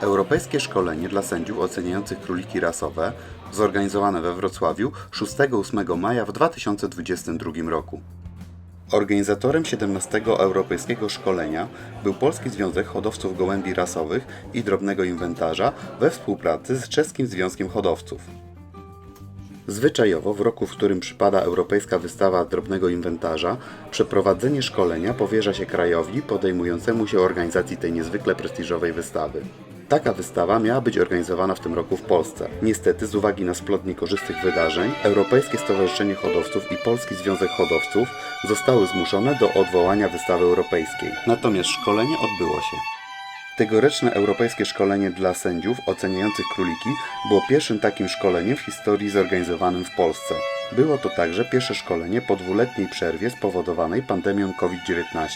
Europejskie szkolenie dla sędziów oceniających króliki rasowe zorganizowane we Wrocławiu 6-8 maja w 2022 roku. Organizatorem 17 Europejskiego Szkolenia był Polski Związek Hodowców Gołębi Rasowych i Drobnego Inwentarza we współpracy z Czeskim Związkiem Hodowców. Zwyczajowo w roku, w którym przypada Europejska Wystawa Drobnego Inwentarza, przeprowadzenie szkolenia powierza się krajowi podejmującemu się organizacji tej niezwykle prestiżowej wystawy. Taka wystawa miała być organizowana w tym roku w Polsce. Niestety, z uwagi na splot niekorzystnych wydarzeń, Europejskie Stowarzyszenie Hodowców i Polski Związek Hodowców zostały zmuszone do odwołania wystawy europejskiej. Natomiast szkolenie odbyło się. Tegoroczne europejskie szkolenie dla sędziów oceniających króliki było pierwszym takim szkoleniem w historii zorganizowanym w Polsce. Było to także pierwsze szkolenie po dwuletniej przerwie spowodowanej pandemią COVID-19.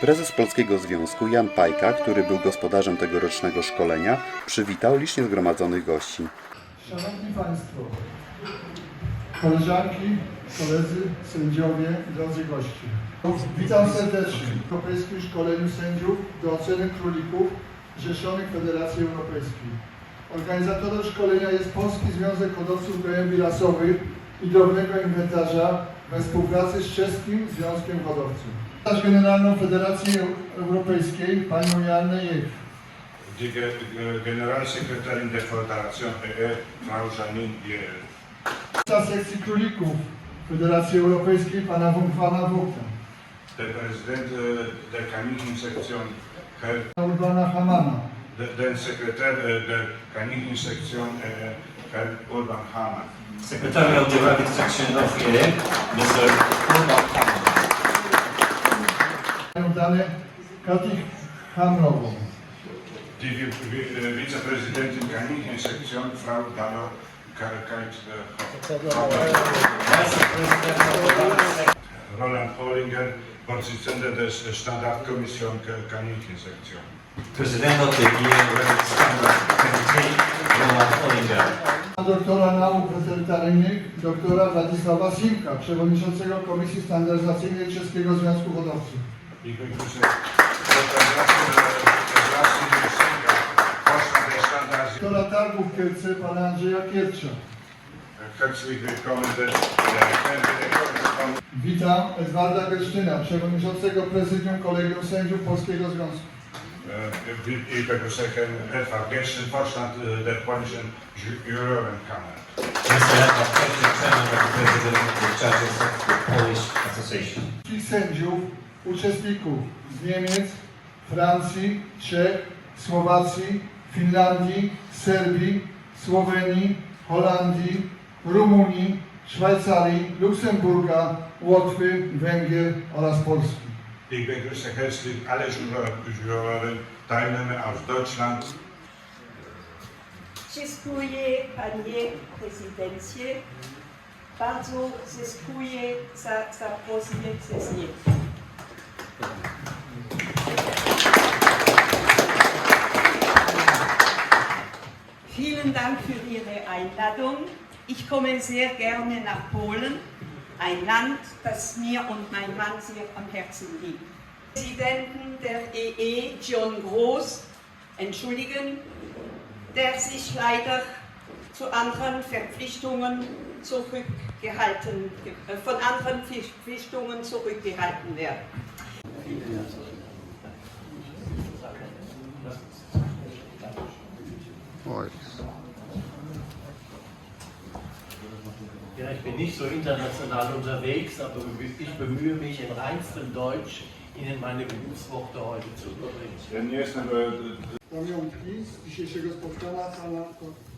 Prezes Polskiego Związku Jan Pajka, który był gospodarzem tegorocznego szkolenia, przywitał licznie zgromadzonych gości. Szanowni Państwo, koleżanki, koledzy, sędziowie, drodzy goście. Witam serdecznie w Europejskim Szkoleniu Sędziów do oceny królików zrzeszonych Federacji Europejskiej. Organizatorem szkolenia jest Polski Związek Hodowców Gołębi Rasowych i Drobnego Inwentarza we współpracy z Czeskim Związkiem Hodowców. Sekretarz Generalną Federacji Europejskiej, panią Joannę Jech. Die Ge- Ge- Generalsekretärin der Föderation PE, Frau Janine. Prezesa sekcji królików Federacji Europejskiej, pana Wąchwana Wójta. Der Präsident äh, der Kaninchensektion, Herr, Urbana Hamana. der, der Sekretär äh, der Kaninchensektion, äh, Herr Urban Hamann. Secretary of the Rabbit Section of EE, Mr. Urban Hammer. Panią Danę Katich Hamrową. Die Vi- Vi- Vizepräsidentin Frau Karkait Vice President of the Rabbit Section. Roland Hollinger, Vorsitzender des Standardkommission Kaninchensektion. President of the Rabbit Standard Committee, Roland Ollinger. Doktora nauk weterynaryjnych, doktora Władysława Simka, przewodniczącego Komisji Standaryzacyjnej Czeskiego Związku Hodowców. Ich begrüße Federation Federation Musinga, Vorstand der Standards. Doktora targów w Kielce, pana Andrzeja Kiercza. Herzlich willkommen des Witam Edwarda Gesztyna, przewodniczącego Prezydium Kolegium Sędziów Polskiego Związku. Äh, Ich begrüße Edward Gersten, Vorstand äh, der polnischen Ju- Jurorenkammer. Mr. Edward Kowczyk, Chairman of the President of the Judges of Polish Association. Sędziów, uczestników z Niemiec, Francji, Czech, Słowacji, Finlandii, Serbii, Słowenii, Holandii, Rumunii, Szwajcarii, Luksemburga, Łotwy, Węgier oraz Polski. Ich begrüße herzlich alle Juroren, Teilnehmer aus Deutschland, Dziękuję Panie Prezydencie. Bardzo dziękuję za zaproszenie przez nie. Vielen Dank für Ihre Einladung. Ich komme sehr gerne nach Polen, ein Land, das mir und mein Mann sehr am Herzen liegt. Präsidenten der EE, John Groß, entschuldigen, der sich leider zu anderen Verpflichtungen zurückgehalten, äh, von anderen Verpflichtungen zurückgehalten wird. Ja, ich bin nicht so international unterwegs, aber ich bemühe mich im reinsten Deutsch, Ihnen meine Berufsworte heute zu überbringen. Ja nie jestem Pamiątki z dzisiejszego spotkania pana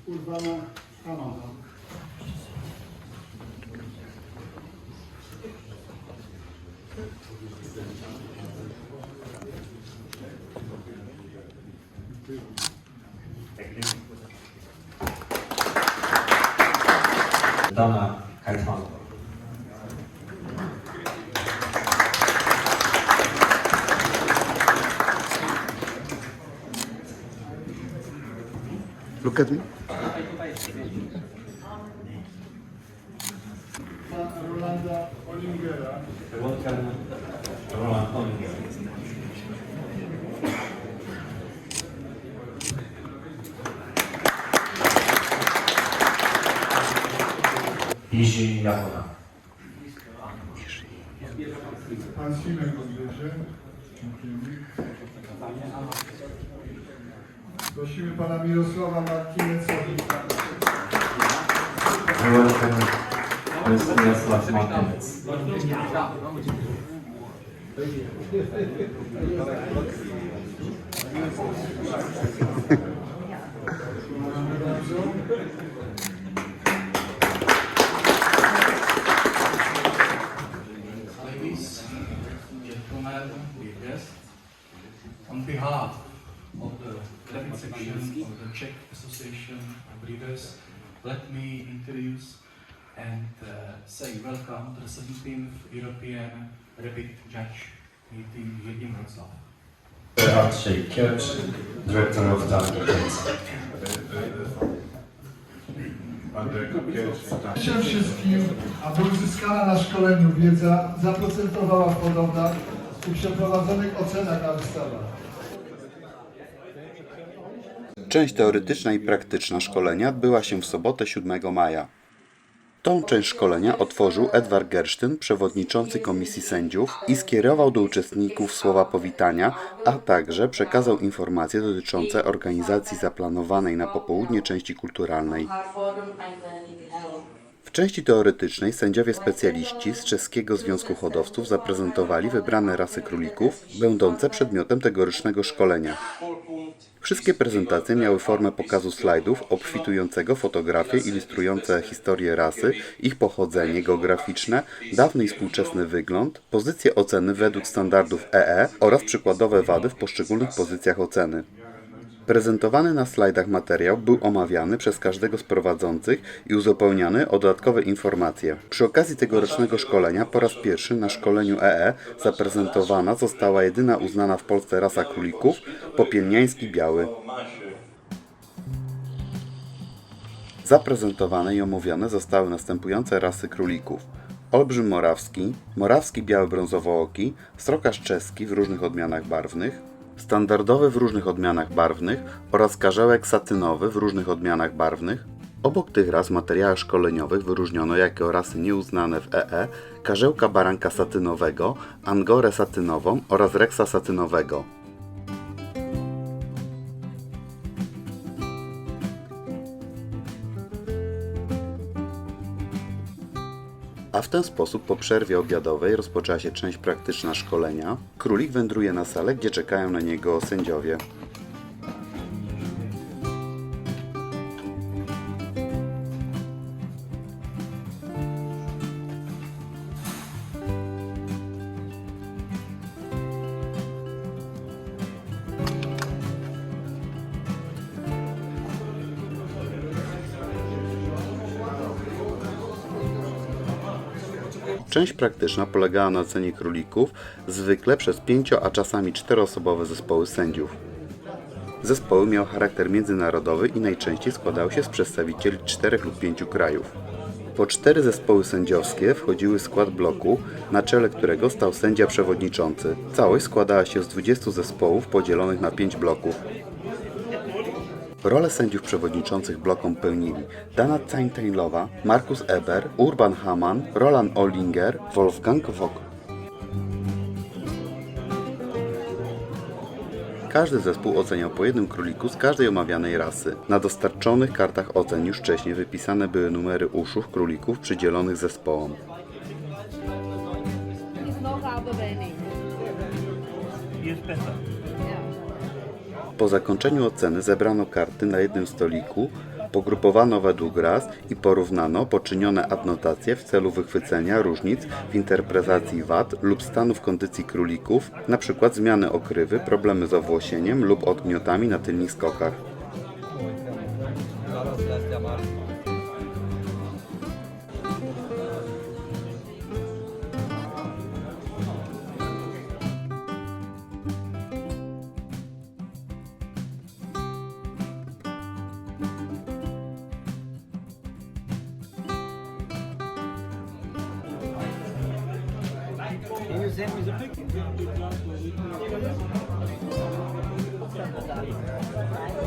Urbana Hamana. 知道吗？开始创作。Look at me. Jiří Jakona. Pan Simek odbierze. Dziękujemy. Prosimy pana Mirosława Martinecowicza. I welcome Mr. Martinez. Dziękuję bardzo. Dear guests, on behalf of the Czech section of the Czech Association of Readers, let me introduce and uh, say welcome to the 17th European Rabbit Judge meeting here in Wrocław. Andrzej Kiercz, Director of tak. Życzę wszystkim, aby uzyskana na szkoleniu wiedza zaprocentowała w podobach przeprowadzonych ocenach na. Część teoretyczna i praktyczna szkolenia odbyła się w sobotę 7 maja. Tą część szkolenia otworzył Edward Gersztyn, przewodniczący Komisji Sędziów i skierował do uczestników słowa powitania, a także przekazał informacje dotyczące organizacji zaplanowanej na popołudnie części kulturalnej. Części teoretycznej sędziowie specjaliści z Czeskiego Związku Hodowców zaprezentowali wybrane rasy królików, będące przedmiotem tegorocznego szkolenia. Wszystkie prezentacje miały formę pokazu slajdów obfitującego fotografie ilustrujące historię rasy, ich pochodzenie geograficzne, dawny i współczesny wygląd, pozycje oceny według standardów EE oraz przykładowe wady w poszczególnych pozycjach oceny. Prezentowany na slajdach materiał był omawiany przez każdego z prowadzących i uzupełniany o dodatkowe informacje. Przy okazji tegorocznego szkolenia po raz pierwszy na szkoleniu EE zaprezentowana została jedyna uznana w Polsce rasa królików popielniański biały. Zaprezentowane i omówione zostały następujące rasy królików. Olbrzym morawski, morawski biały brązowooki, srokarz czeski w różnych odmianach barwnych, standardowy w różnych odmianach barwnych oraz karzełek satynowy w różnych odmianach barwnych. Obok tych ras w materiałach szkoleniowych wyróżniono jako rasy nieuznane w EE karzełka baranka satynowego, angorę satynową oraz reksa satynowego. A w ten sposób po przerwie obiadowej rozpoczęła się część praktyczna szkolenia. Królik wędruje na salę, gdzie czekają na niego sędziowie. Część praktyczna polegała na ocenie królików, zwykle przez pięcio, a czasami czteroosobowe zespoły sędziów. Zespoły miały charakter międzynarodowy i najczęściej składały się z przedstawicieli czterech lub pięciu krajów. Po cztery zespoły sędziowskie wchodziły w skład bloku, na czele którego stał sędzia przewodniczący. Całość składała się z 20 zespołów podzielonych na 5 bloków. Rolę sędziów przewodniczących blokom pełnili Dana Zaintainlowa, Markus Eber, Urban Hamann, Roland Ollinger, Wolfgang Wok. Każdy zespół oceniał po jednym króliku z każdej omawianej rasy. Na dostarczonych kartach ocen już wcześniej wypisane były numery uszów królików przydzielonych zespołom. Aber wenig. Po zakończeniu oceny zebrano karty na jednym stoliku, pogrupowano według ras i porównano poczynione adnotacje w celu wychwycenia różnic w interpretacji wad lub stanów kondycji królików, np. zmiany okrywy, problemy z owłosieniem lub odgniotami na tylnych skokach. same music? Yeah.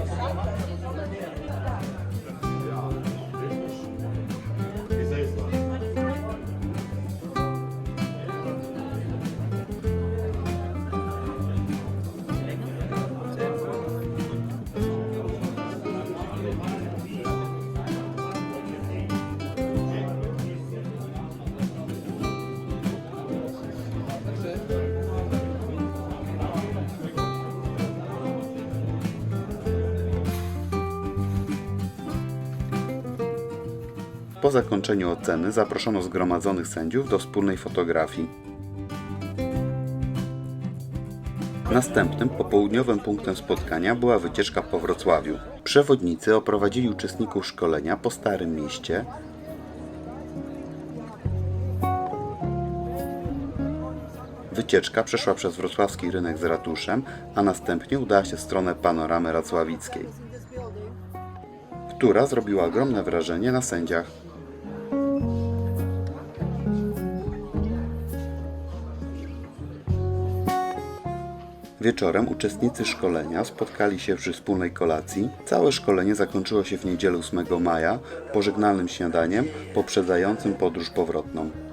Po zakończeniu oceny zaproszono zgromadzonych sędziów do wspólnej fotografii. Następnym popołudniowym punktem spotkania była wycieczka po Wrocławiu. Przewodnicy oprowadzili uczestników szkolenia po Starym Mieście, Wycieczka przeszła przez wrocławski rynek z ratuszem, a następnie udała się w stronę panoramy racławickiej, która zrobiła ogromne wrażenie na sędziach. Wieczorem uczestnicy szkolenia spotkali się przy wspólnej kolacji. Całe szkolenie zakończyło się w niedzielę 8 maja pożegnalnym śniadaniem poprzedzającym podróż powrotną.